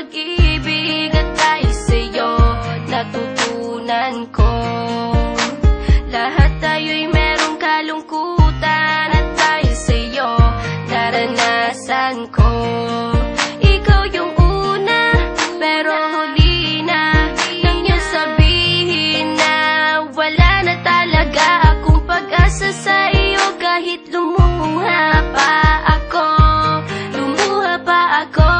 pag-ibig At dahil sa'yo natutunan ko. Lahat tayo'y merong kalungkutan At dahil sa'yo naranasan ko. Ikaw yung una, pero huli na Nang sabihin na wala na talaga akong pag-asa sa iyo Kahit lumuha pa ako, lumuha pa ako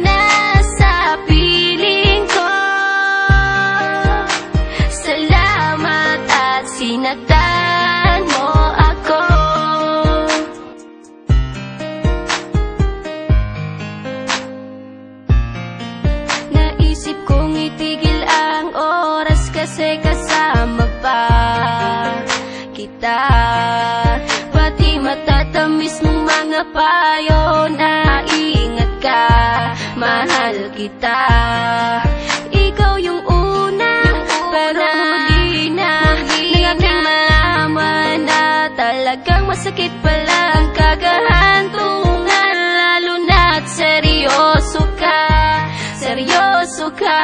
kasi kasama pa kita. Pati matatamis mong mga payo na ingat ka Mahal kita. Ikaw yung una, pero huli na Nang aking malaman na talagang masakit pala ang kagahantungan Lalo na't seryoso ka, seryoso ka